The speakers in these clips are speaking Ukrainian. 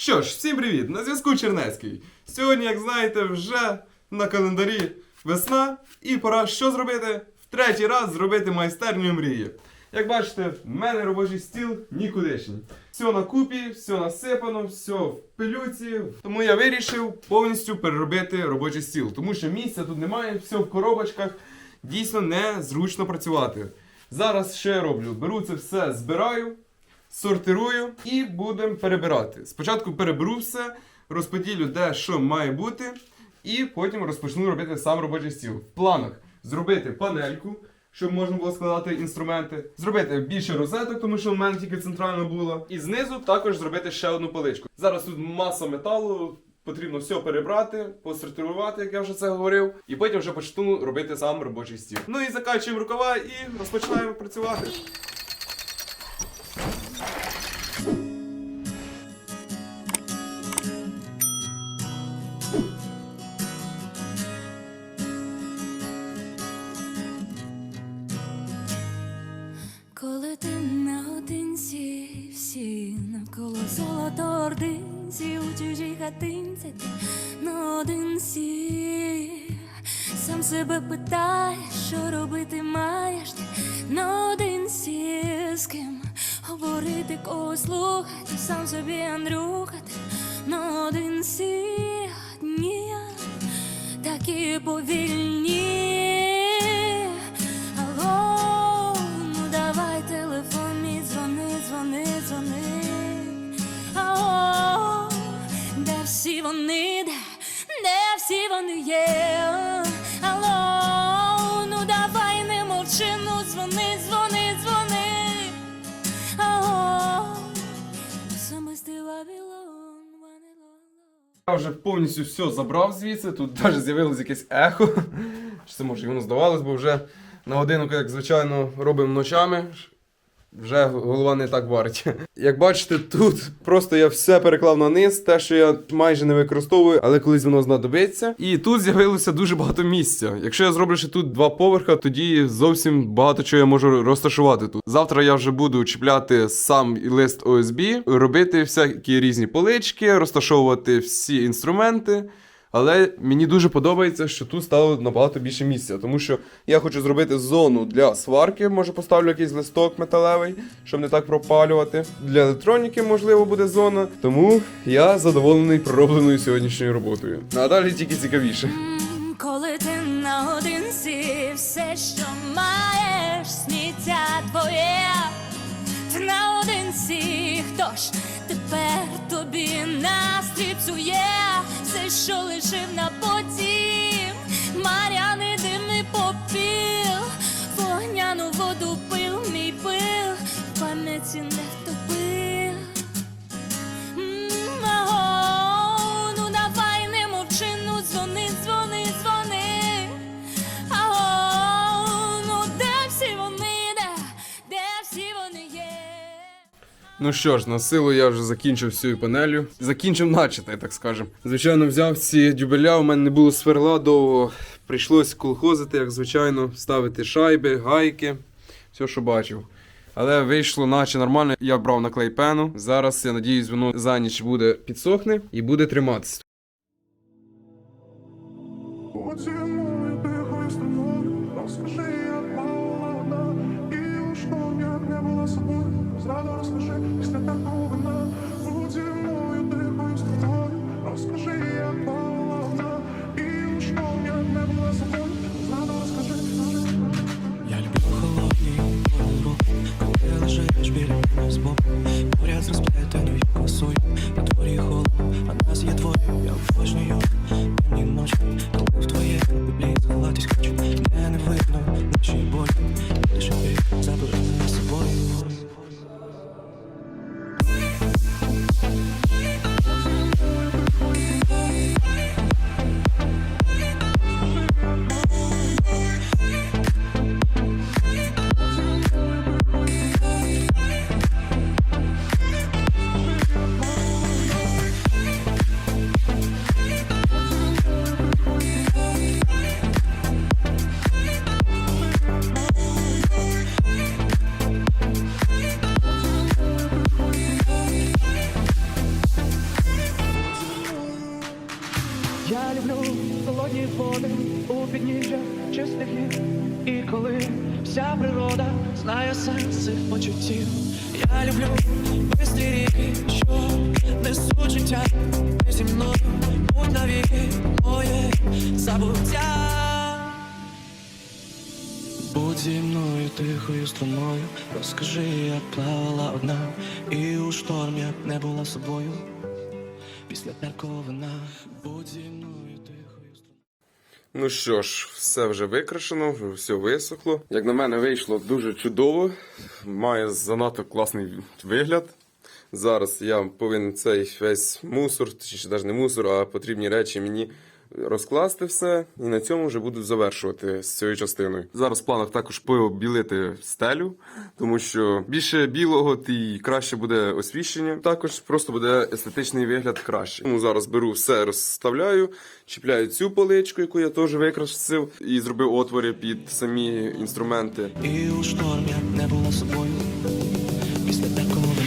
Що ж, всім привіт! На зв'язку Чернецький. Сьогодні, як знаєте, вже на календарі весна, і пора що зробити? В третій раз зробити майстерню мрії. Як бачите, в мене робочий стіл нікудишній. Все на купі, все насипано, все в пилюці. Тому я вирішив повністю переробити робочий стіл, тому що місця тут немає, все в коробочках. Дійсно незручно працювати. Зараз що я роблю? Беру це все, збираю, сортирую і будемо перебирати. Спочатку переберу все, розподілю, де що має бути, і потім розпочну робити сам робочий стіл. В планах зробити панельку, щоб можна було складати інструменти, зробити більше розеток, тому що в мене тільки центрально було. І знизу також зробити ще одну поличку. Зараз тут маса металу. Потрібно все перебрати, посортирувати, як я вже це говорив, і потім вже почну робити сам робочий стіл. Ну і закачуємо рукава і розпочинаємо працювати. Себе питаєш, що робити маєш ти наодинці, з ким говорити, кого слухати, сам собі Андрюха, один наодинці, дні такі повільні. Я вже повністю все забрав звідси, тут навіть з'явилось якесь ехо. Чи це може йому здавалось, бо вже на годинку, як звичайно, робимо ночами. Вже голова не так варить. Як бачите, тут просто я все переклав на низ, те, що я майже не використовую, але колись воно знадобиться. І тут з'явилося дуже багато місця. Якщо я зроблю ще тут два поверха, тоді зовсім багато чого я можу розташувати тут. Завтра я вже буду чіпляти сам лист ОСБ, робити всякі різні полички, розташовувати всі інструменти. Але мені дуже подобається, що тут стало набагато більше місця, тому що я хочу зробити зону для сварки. Може поставлю якийсь листок металевий, щоб не так пропалювати. Для електроніки, можливо, буде зона. Тому я задоволений проробленою сьогоднішньою роботою. А далі тільки цікавіше. Коли ти наодинці, все, що маєш, сміття твоє, ти наодинці, хто ж тепер тобі настрій все, що лишив на потім, маряний димний попіл, вогняну воду пил, мій пил, пам'яті не втопив. Ну що ж, на силу я вже закінчив всю панелю. Закінчив начате, так скажем. Звичайно, взяв ці дюбеля, у мене не було сверла довго. Прийшлось колхозити, як звичайно, ставити шайби, гайки, все, що бачив. Але вийшло наче нормально. Я брав наклей пену. Зараз, я надіюсь, воно за ніч буде підсохне і буде триматися. Я люблю бистрі ріки, що несуть життя зі мною будь навіки моє забуття Будь зі мною тихою струною, розкажи, як плавала одна, і у шторм як не була собою. Після терковина, будь зі мною струною. Ну що ж, все вже викрашено, все висохло. Як на мене, вийшло дуже чудово. Має занадто класний вигляд. Зараз я повинен цей весь мусор, чи навіть не мусор, а потрібні речі мені розкласти все. І на цьому вже буду завершувати з цією частиною. Зараз в планах також побілити стелю, тому що більше білого і краще буде освіщення. Також просто буде естетичний вигляд краще. Тому зараз беру все, розставляю, чіпляю цю поличку, яку я теж викрасив, і зробив отвори під самі інструменти. І у шторм як не була собою. Після терковина.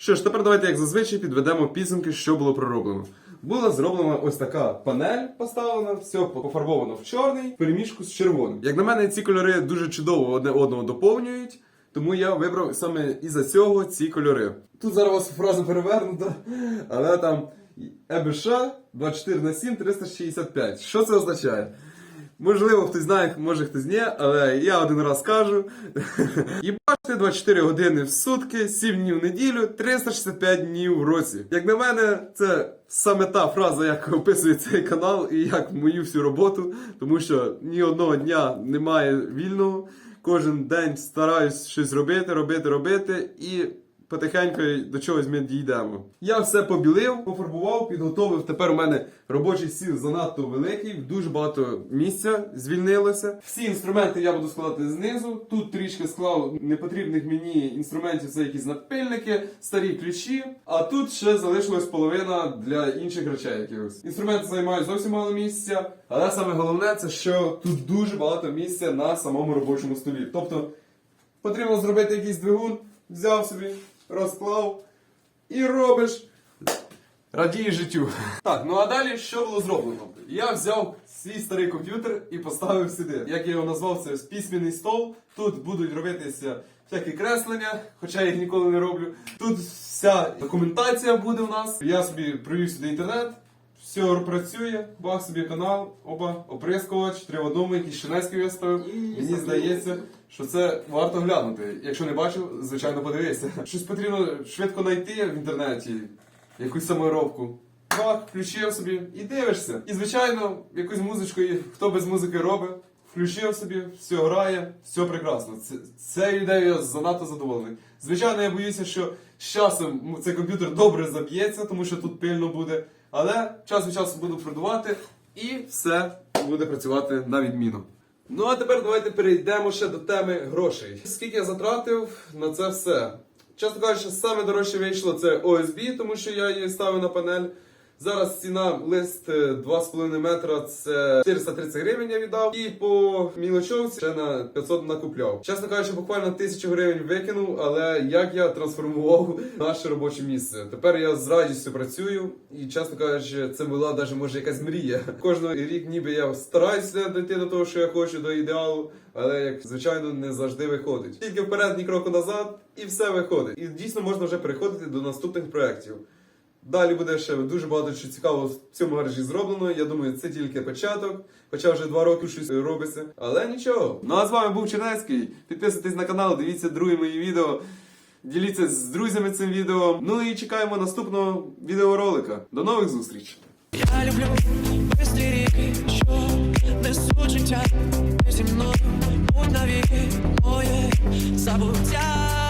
Що ж, тепер давайте, як зазвичай, підведемо підсумки, що було пророблено. Була зроблена ось така панель поставлена, все пофарбовано в чорний, перемішку з червоним. Як на мене, ці кольори дуже чудово одне одного доповнюють, тому я вибрав саме із-за цього ці кольори. Тут зараз фраза перевернута, але там ЕБШ 24 на 7 365. Що це означає? Можливо, хтось знає, може хтось ні, але я один раз кажу. Їбачте 24 години в сутки, 7 днів в неділю, 365 днів в році. Як на мене, це саме та фраза, як описує цей канал і як мою всю роботу, тому що ні одного дня немає вільного. Кожен день стараюсь щось робити, робити, робити і потихеньку до чогось ми дійдемо. Я все побілив, пофарбував, підготовив. Тепер у мене робочий стіл занадто великий, дуже багато місця звільнилося. Всі інструменти я буду складати знизу. Тут трішки склав непотрібних мені інструментів, це якісь напильники, старі ключі. А тут ще залишилась половина для інших речей якихось. Інструменти займають зовсім мало місця, але саме головне це що тут дуже багато місця на самому робочому столі. Тобто потрібно зробити якийсь двигун, взяв собі, розклав і робиш. Радієш життю. Так, ну а далі що було зроблено? Я взяв свій старий комп'ютер і поставив сюди. Як я його назвав, це письменний стол. Тут будуть робитися всякі креслення, хоча я їх ніколи не роблю. Тут вся документація буде в нас. Я собі привів сюди інтернет. Все працює, бах собі канал, оба, оприскувач, три в одному, якийсь шинецький я. Мені здається, що це варто глянути. Якщо не бачив, звичайно подивися. Щось потрібно швидко знайти в інтернеті, якусь саморобку. Бах, включив собі і дивишся. І звичайно, якусь музичку, і хто без музики робить, включив собі, все грає, все прекрасно. Це, цією ідеєю я занадто задоволений. Звичайно, я боюся, що з часом цей комп'ютер добре заб'ється, тому що тут пильно буде. Але час від часу буду продувати і все буде працювати на відміну. Ну а тепер давайте перейдемо ще до теми грошей. Скільки я затратив на це все? Часто кажучи, саме дорожче вийшло це OSB, тому що я її ставив на панель. Зараз ціна лист е, 2,5 метра це 430 гривень я віддав. І по мілочовці ще на 500 накупляв. Чесно кажучи, буквально 1000 гривень викинув, але як я трансформував наше робоче місце. Тепер я з радістю працюю, і чесно кажучи, це була навіть може якась мрія. Кожного рік ніби я стараюся дійти до того, що я хочу, до ідеалу, але як звичайно не завжди виходить. Тільки вперед, ні кроку назад, і все виходить. І дійсно можна вже переходити до наступних проєктів. Далі буде ще дуже багато що цікавого в цьому гаражі зроблено. Я думаю, це тільки початок. Хоча вже два роки щось робиться. Але нічого. Ну а з вами був Чернецький. Підписуйтесь на канал, дивіться другі мої відео. Діліться з друзями цим відео. Ну і чекаємо наступного відеоролика. До нових зустрічей! Я люблю бистрі ріки, що несуть життя зі мною, будь навіки моє забуття.